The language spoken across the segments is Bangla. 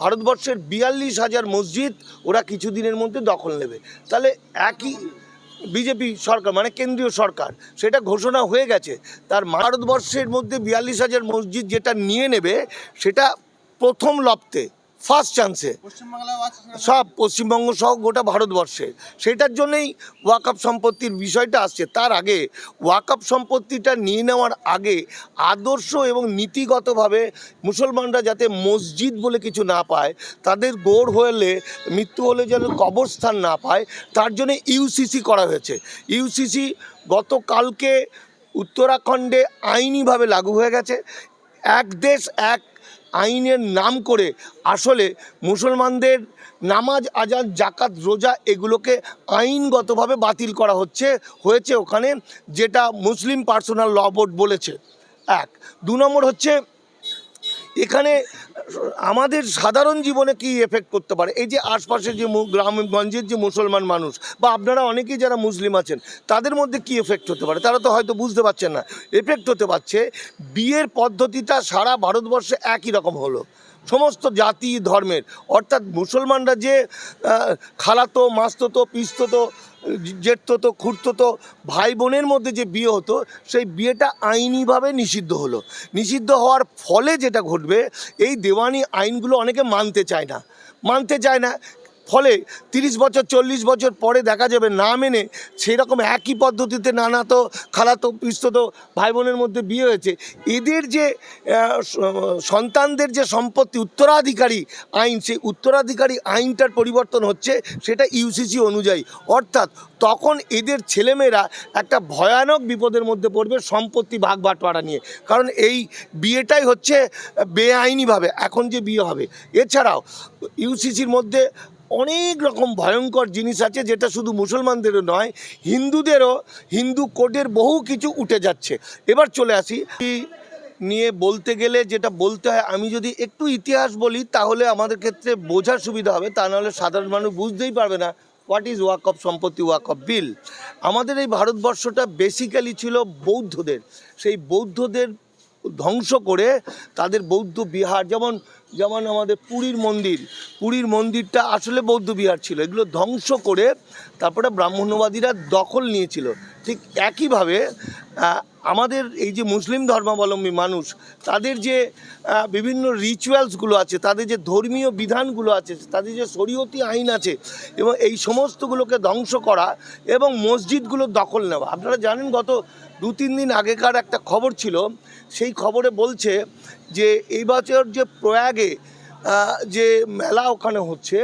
ভারতবর্ষের বিয়াল্লিশ হাজার মসজিদ ওরা কিছুদিনের মধ্যে দখল নেবে। তাহলে একই বিজেপি সরকার মানে কেন্দ্রীয় সরকার, সেটা ঘোষণা হয়ে গেছে। তার ভারতবর্ষের মধ্যে বিয়াল্লিশ হাজার মসজিদ যেটা নিয়ে নেবে, সেটা প্রথম লপ্তে ফার্স্ট চান্সে। সব পশ্চিমবঙ্গ সহ গোটা ভারতবর্ষে। সেটার জন্যই ওয়াকআপ সম্পত্তির বিষয়টা আসছে। তার আগে ওয়াকআপ সম্পত্তিটা নিয়ে নেওয়ার আগে আদর্শ এবং নীতিগতভাবে মুসলমানরা যাতে মসজিদ বলে কিছু না পায় তাদের গোড় হলে মৃত্যু হলে যেন কবরস্থান না পায় তার জন্য ইউসিসি করা হয়েছে। ইউসিসি গতকালকে উত্তরাখণ্ডে আইনিভাবে লাগু হয়ে গেছে। এক দেশ এক আইনের নাম করে আসলে মুসলমানদের নামাজ আজাদ জাকাত রোজা এগুলোকে আইনগতভাবে বাতিল করা হচ্ছে, হয়েছে ওখানে, যেটা মুসলিম পার্সোনাল ল বোর্ড বলেছে। এক। দু নম্বর হচ্ছে, এখানে আমাদের সাধারণ জীবনে কি এফেক্ট করতে পারে? এই যে আশপাশের যে গ্রামগঞ্জের যে মুসলমান মানুষ, বা আপনারা অনেকেই যারা মুসলিম আছেন, তাদের মধ্যে কি এফেক্ট হতে পারে? তারা তো হয়তো বুঝতে পারছেন না। এফেক্ট হতে পারছে, বিয়ের পদ্ধতিটা সারা ভারতবর্ষে একই রকম হলো। সমস্ত জাতি, ধর্মের। অর্থাৎ মুসলমানরা যে খালাতো মাস্ততো পিস্ততো জেঠতো খুঁড়তো ভাই বোনের মধ্যে যে বিয়ে হতো, সেই বিয়েটা আইনিভাবে নিষিদ্ধ হলো। নিষিদ্ধ হওয়ার ফলে যেটা ঘটবে, এই দেওয়ানি আইনগুলো অনেকে মানতে চায় না। মানতে চায় না ফলে তিরিশ বছর, চল্লিশ বছর পরে দেখা যাবে না মেনে সেই রকম একই পদ্ধতিতে নানা তো খালাতো, পিস্তত ভাই বোনের মধ্যে বিয়ে হয়েছে। এদের যে সন্তানদের যে সম্পত্তি, উত্তরাধিকারী আইন, সেই উত্তরাধিকারী আইনটার পরিবর্তন হচ্ছে সেটা ইউসিসি অনুযায়ী। অর্থাৎ তখন এদের ছেলেমেয়েরা একটা ভয়ানক বিপদের মধ্যে পড়বে সম্পত্তি ভাগ বাটোয়ারা নিয়ে। কারণ এই বিয়েটাই হচ্ছে বেআইনিভাবে, এখন যে বিয়ে হবে। এছাড়াও ইউসিসির মধ্যে অনেক রকম ভয়ঙ্কর জিনিস আছে যেটা শুধু মুসলমানদেরও নয়, হিন্দুদেরও, হিন্দু কোডের বহু কিছু উঠে যাচ্ছে। এবার চলে আসি। নিয়ে বলতে গেলে যেটা বলতে হয়, আমি যদি একটু ইতিহাস বলি, তাহলে আমাদের ক্ষেত্রে বোঝার সুবিধা হবে, তা নাহলে সাধারণ মানুষ বুঝতেই পারবে না হোয়াট ইজ ওয়াক অফ সম্পত্তি ওয়াক অফ বিল আমাদের এই ভারতবর্ষটা বেসিক্যালি ছিল বৌদ্ধদের। সেই বৌদ্ধদের ধ্বংস করে তাদের বৌদ্ধ বিহার, যেমন যেমন আমাদের পুরীর মন্দির, পুরীর মন্দিরটা আসলে বৌদ্ধ বিহার ছিল। এগুলো ধ্বংস করে তারপরে ব্রাহ্মণ্যবাদীরা দখল নিয়েছিল। ঠিক একইভাবে আমাদের এই যে মুসলিম ধর্মাবলম্বী মানুষ, তাদের যে বিভিন্ন রিচুয়ালসগুলো আছে, তাদের যে ধর্মীয় বিধানগুলো আছে, তাদের যে শরীয়তি আইন আছে, এবং এই সমস্তগুলোকে ধ্বংস করা এবং মসজিদগুলো দখল নেওয়া। আপনারা জানেন গত দু তিন দিন আগেকার একটা খবর ছিল, সেই খবরে বলছে যে এই বছর যে প্রয়াগে যে মেলা ওখানে হচ্ছে,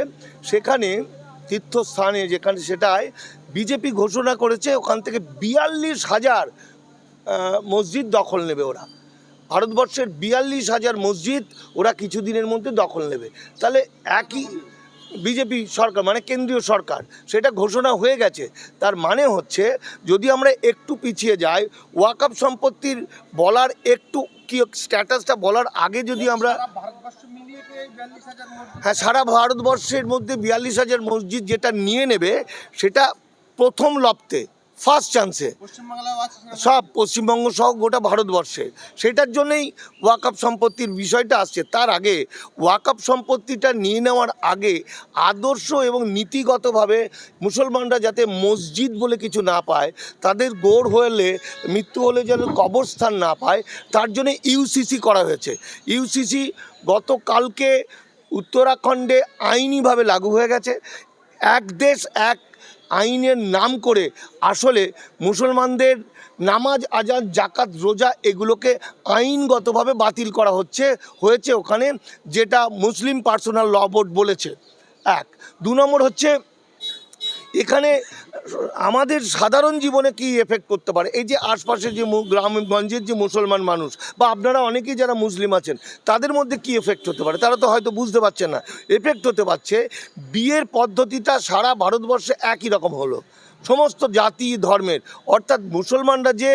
সেখানে তীর্থস্থানে যেখানে সেটায় বিজেপি ঘোষণা করেছে, ওখান থেকে বিয়াল্লিশ হাজার মসজিদ দখল নেবে ওরা। ভারতবর্ষের বিয়াল্লিশ হাজার মসজিদ ওরা কিছুদিনের মধ্যে দখল নেবে। তাহলে একই বিজেপি সরকার মানে কেন্দ্রীয় সরকার সেটা ঘোষণা হয়ে গেছে তার মানে হচ্ছে যদি আমরা একটু পিছিয়ে যাই ওয়াকআপ সম্পত্তির বলার একটু কি স্ট্যাটাসটা বলার আগে যদি আমরা সারা ভারতবর্ষ মিলিয়ে কি এই 42,000 মসজিদ? হ্যাঁ সারা ভারতবর্ষের মধ্যে বিয়াল্লিশ হাজার মসজিদ যেটা নিয়ে নেবে সেটা প্রথম লপ্তে ফার্স্ট চান্সে। সব পশ্চিমবঙ্গ সহ গোটা ভারতবর্ষে। সেটার জন্যই ওয়াকআপ সম্পত্তির বিষয়টা আসছে। তার আগে ওয়াকআপ সম্পত্তিটা নিয়ে নেওয়ার আগে আদর্শ এবং নীতিগতভাবে মুসলমানরা যাতে মসজিদ বলে কিছু না পায় তাদের গোড় হলে মৃত্যু হলে যেন কবরস্থান না পায় তার জন্য ইউসিসি করা হয়েছে। ইউসিসি গতকালকে উত্তরাখণ্ডে আইনিভাবে লাগু হয়ে গেছে। এক দেশ এক আইনের নাম করে আসলে মুসলমানদের নামাজ আজাদ জাকাত রোজা এগুলোকে আইনগতভাবে বাতিল করা হচ্ছে, হয়েছে ওখানে, যেটা মুসলিম পার্সোনাল ল বোর্ড বলেছে। এক। দু নম্বর হচ্ছে এখানে আমাদের সাধারণ জীবনে কি এফেক্ট করতে পারে? এই যে আশপাশের যে গ্রামগঞ্জের যে মুসলমান মানুষ, বা আপনারা অনেকেই যারা মুসলিম আছেন, তাদের মধ্যে কি এফেক্ট হতে পারে? তারা তো হয়তো বুঝতে পারছেন না। এফেক্ট হতে পারছে, বিয়ের পদ্ধতিটা সারা ভারতবর্ষে একই রকম হলো। সমস্ত জাতি, ধর্মের। অর্থাৎ মুসলমানরা যে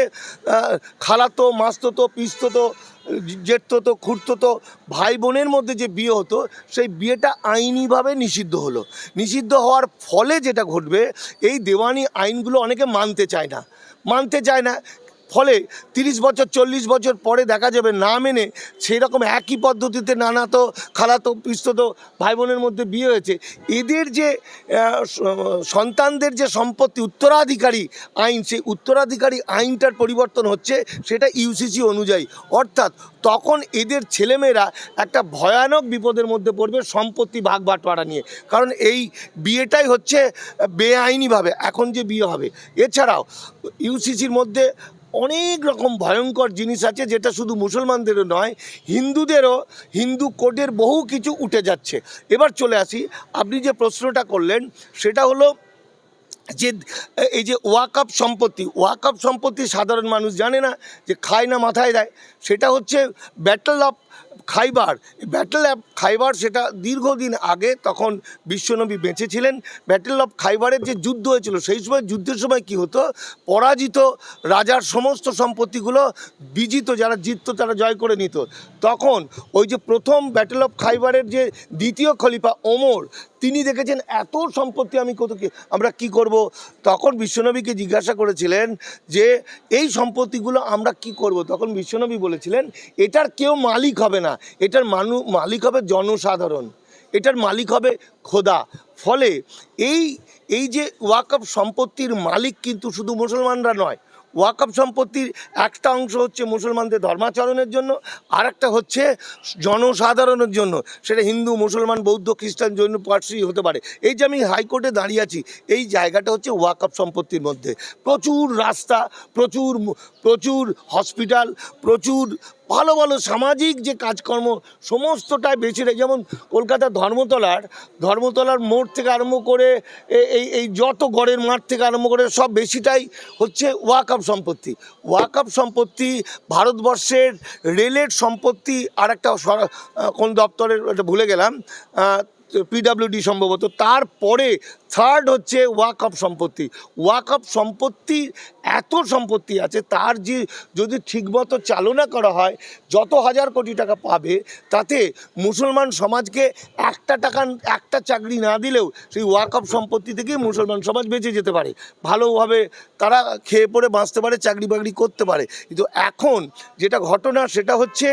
খালাতো মাস্ততো পিস্ততো জেঠতো খুঁড়তো ভাই বোনের মধ্যে যে বিয়ে হতো, সেই বিয়েটা আইনিভাবে নিষিদ্ধ হলো। নিষিদ্ধ হওয়ার ফলে যেটা ঘটবে, এই দেওয়ানি আইনগুলো অনেকে মানতে চায় না। মানতে চায় না ফলে তিরিশ বছর, চল্লিশ বছর পরে দেখা যাবে না মেনে সেই রকম একই পদ্ধতিতে নানা তো খালাতো, পিস্তত ভাই বোনের মধ্যে বিয়ে হয়েছে। এদের যে সন্তানদের যে সম্পত্তি, উত্তরাধিকারী আইন, সেই উত্তরাধিকারী আইনটার পরিবর্তন হচ্ছে সেটা ইউসিসি অনুযায়ী। অর্থাৎ তখন এদের ছেলেমেয়েরা একটা ভয়ানক বিপদের মধ্যে পড়বে সম্পত্তি ভাগ বাটোয়ারা নিয়ে। কারণ এই বিয়েটাই হচ্ছে বেআইনিভাবে, এখন যে বিয়ে হবে। এছাড়াও ইউসিসির মধ্যে অনেক রকম ভয়ঙ্কর জিনিস আছে যেটা শুধু মুসলমানদেরও নয়, হিন্দুদেরও, হিন্দু কোডের বহু কিছু উঠে যাচ্ছে। এবার চলে আসি, আপনি যে প্রশ্নটা করলেন সেটা হলো যে, এই যে ওয়াকাপ সম্পত্তি ওয়াকাপ সম্পত্তি সাধারণ মানুষ জানে না যে খায় না মাথায় দেয়, সেটা হচ্ছে battle of Khyber battle of Khyber সেটা দীর্ঘদিন আগে তখন বিশ্বনবী বেঁচে ছিলেন ব্যাটেল অফ খাইবারের যে যুদ্ধ হয়েছিল, সেই সময়, যুদ্ধের সময় কি হতো? পরাজিত রাজার সমস্ত সম্পত্তিগুলো বিজিত, যারা জিততো, তারা জয় করে নিত। তখন ওই যে প্রথম ব্যাটেল অফ খাইবারের যে দ্বিতীয় খলিফা ওমর তিনি দেখেছেন এত সম্পত্তি আমি কত আমরা কি করব? তখন বিশ্বনবীকে জিজ্ঞাসা করেছিলেন যে, এই সম্পত্তিগুলো আমরা কি করব? তখন বিশ্বনবী বলেছিলেন, এটার কেউ মালিক হবে না। এটার মানু মালিক হবে জনসাধারণ। এটার মালিক হবে খোদা। ফলে এই এই যে ওয়াকফ সম্পত্তির মালিক কিন্তু শুধু মুসলমানরা নয় ওয়াকফ সম্পত্তির একটা অংশ হচ্ছে মুসলমানদের ধর্মাচরণের জন্য আর একটা হচ্ছে জনসাধারণের জন্য। সেটা হিন্দু, মুসলমান, বৌদ্ধ, খ্রিস্টান, জৈন, পার্সি হতে পারে। এই যে আমি হাইকোর্টে দাঁড়িয়ে আছি, এই জায়গাটা হচ্ছে ওয়াকফ সম্পত্তির মধ্যে। প্রচুর রাস্তা, প্রচুর প্রচুর হসপিটাল, প্রচুর ভালো ভালো সামাজিক যে কাজকর্ম সমস্তটাই বেছে নেয় যেমন কলকাতার ধর্মতলার ধর্মতলার মোড় থেকে আরম্ভ করে এই এই যত গড়ের মাঠ থেকে আরম্ভ করে সব বেশিটাই হচ্ছে ওয়াকআপ সম্পত্তি। ওয়াকআপ সম্পত্তি, ভারতবর্ষের রেলের সম্পত্তি আর একটা কোন দপ্তরের ভুলে গেলাম পিডাব্লিউডি সম্ভবত। তারপরে থার্ড হচ্ছে ওয়াকআপ সম্পত্তি। ওয়াকআপ সম্পত্তি, এত সম্পত্তি আছে, তার যে যদি ঠিকমতো চালনা করা হয়, যত হাজার কোটি টাকা পাবে, তাতে মুসলমান সমাজকে একটা টাকা, একটা চাকরি না দিলেও সেই ওয়াকআপ সম্পত্তি থেকেই মুসলমান সমাজ বেঁচে যেতে পারে। ভালোভাবে তারা খেয়ে পড়ে বাঁচতে পারে, চাকরি বাকরি করতে পারে। কিন্তু এখন যেটা ঘটনা, সেটা হচ্ছে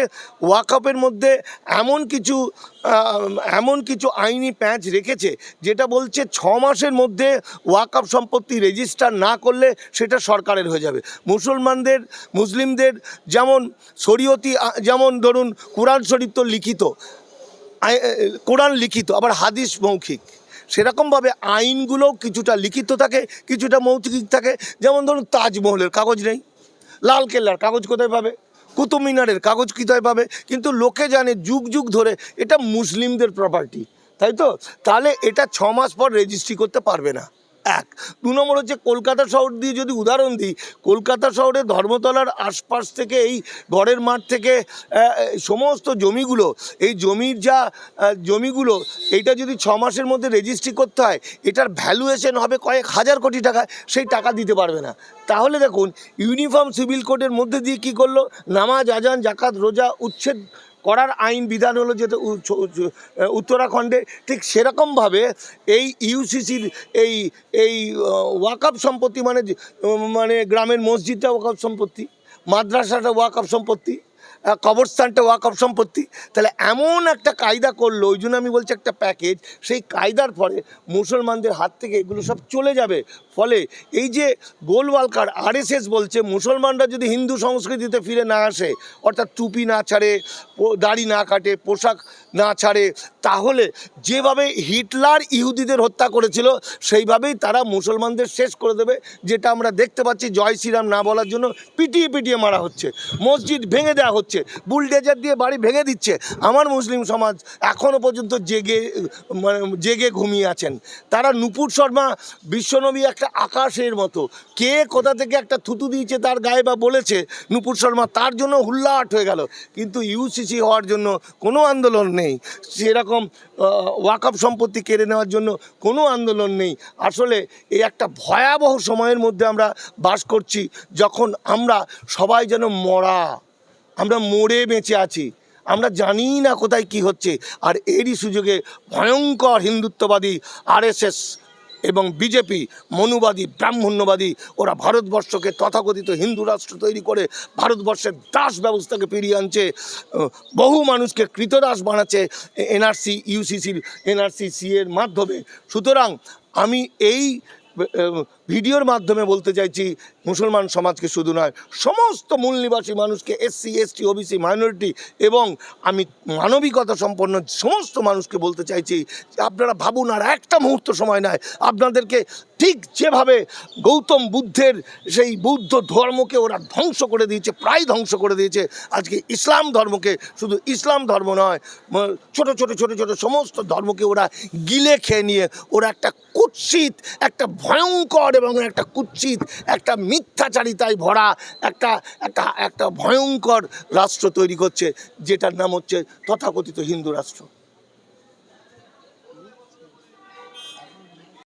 ওয়াকআপের মধ্যে এমন কিছু এমন কিছু আইনি প্যাঁচ রেখেছে, যেটা বলছে ছ মাসের মধ্যে ওয়াকআপ সম্পত্তি রেজিস্টার না করলে সেটা সরকারের হয়ে যাবে। মুসলমানদের, মুসলিমদের যেমন শরীয়তি যেমন ধরুন কোরআন শরীফ তো লিখিত কোরআন লিখিত, আবার হাদিস মৌখিক। সেরকমভাবে আইনগুলোও কিছুটা লিখিত থাকে, কিছুটা মৌখিক থাকে। যেমন ধরুন তাজমহলের কাগজ নেই। লাল কেল্লার কাগজ কোথায় পাবে? কুতুব মিনারের কাগজ কোথায় পাবে? কিন্তু লোকে জানে যুগ যুগ ধরে এটা মুসলিমদের প্রপার্টি তাই তো তাহলে এটা ছ মাস পর রেজিস্ট্রি করতে পারবে না। এক। দু নম্বর হচ্ছে কলকাতা শহর দিয়ে যদি উদাহরণ দিই, কলকাতা শহরে ধর্মতলার আশপাশ থেকে এই ঘরের মাঠ থেকে সমস্ত জমিগুলো, এই জমির যা জমিগুলো, এইটা যদি ছ মাসের মধ্যে রেজিস্ট্রি করতে হয়, এটার ভ্যালুয়েশন হবে কয়েক হাজার কোটি টাকা, সেই টাকা দিতে পারবে না। তাহলে দেখুন ইউনিফর্ম সিভিল কোডের মধ্যে দিয়ে কী করল? নামাজ, আজান, জাকাত, রোজা, উচ্ছেদ করার আইন বিধান হলো যেটা উত্তরাখণ্ডে ঠিক সেরকমভাবে এই ইউসিসির এই এই ওয়াকআপ সম্পত্তি মানে মানে গ্রামের মসজিদটা ওয়াকআপ সম্পত্তি, মাদ্রাসাটা ওয়াকআপ সম্পত্তি কবরস্থানটা ওয়াকআপ সম্পত্তি, তাহলে এমন একটা কায়দা করল, ওই জন্য আমি বলছি একটা প্যাকেজ, সেই কায়দার ফলে মুসলমানদের হাত থেকে এগুলো সব চলে যাবে। ফলে এই যে গোলওয়ালকার আরএসএস বলছে, মুসলমানরা যদি হিন্দু সংস্কৃতিতে ফিরে না আসে, অর্থাৎ টুপি না ছাড়ে দাড়ি না কাটে, পোশাক না ছাড়ে, তাহলে যেভাবে হিটলার ইহুদিদের হত্যা করেছিল, সেইভাবেই তারা মুসলমানদের শেষ করে দেবে, যেটা আমরা দেখতে পাচ্ছি জয় শ্রীরাম না বলার জন্য পিটিয়ে পিটিয়ে মারা হচ্ছে। মসজিদ ভেঙে দেওয়া হচ্ছে, বুলডেজার দিয়ে বাড়ি ভেঙে দিচ্ছে। আমার মুসলিম সমাজ এখনও পর্যন্ত জেগে মানে জেগে ঘুমিয়ে আছেন। তারা নুপুর শর্মা বিশ্বনবী একটা আকাশের মতো। কে কোথা থেকে একটা থুতু দিয়েছে তার গায়ে বা বলেছে, নুপুর শর্মা তার জন্য হুল্লাট হয়ে গেল। কিন্তু ইউসিসি হওয়ার জন্য কোনো আন্দোলন নেই। সেরকম ওয়াকআপ সম্পত্তি কেড়ে নেওয়ার জন্য কোনো আন্দোলন নেই। আসলে এই একটা ভয়াবহ সময়ের মধ্যে আমরা বাস করছি যখন আমরা সবাই যেন মরা। আমরা মরে বেঁচে আছি। আমরা জানি না কোথায় কি হচ্ছে। আর এরই সুযোগে ভয়ঙ্কর হিন্দুত্ববাদী আরএসএস এবং বিজেপি মনুবাদী, ব্রাহ্মণ্যবাদী, ওরা ভারতবর্ষকে তথাকথিত হিন্দু রাষ্ট্র তৈরি করে ভারতবর্ষের দাস ব্যবস্থাকে ফিরিয়ে আনছে। বহু মানুষকে কৃতদাস বানাচ্ছে এনআরসি ইউসিসির এনআরসি সি এর মাধ্যমে। সুতরাং আমি এই ভিডিওর মাধ্যমে বলতে চাইছি, মুসলমান সমাজকে শুধু নয়, সমস্ত মূল নিবাসী মানুষকে এসসি এসটি ওবিসি মাইনরিটি এবং আমি মানবিকতা সম্পন্ন সমস্ত মানুষকে বলতে চাইছি আপনারা ভাবুন আর একটা মুহূর্ত সময় নয় আপনাদেরকে ঠিক যেভাবে গৌতম বুদ্ধের সেই বৌদ্ধ ধর্মকে ওরা ধ্বংস করে দিয়েছে, প্রায় ধ্বংস করে দিয়েছে, আজকে ইসলাম ধর্মকে শুধু ইসলাম ধর্ম নয় ছোট ছোট ছোট ছোট সমস্ত ধর্মকে ওরা গিলে খেয়ে নিয়ে, ওরা একটা কুৎসিত, একটা ভয়ঙ্কর এবং একটা কুৎসিত, একটা মিথ্যাচারিতায় ভরা, একটা একটা একটা ভয়ঙ্কর রাষ্ট্র তৈরি করছে, যেটার নাম হচ্ছে তথাকথিত হিন্দু রাষ্ট্র।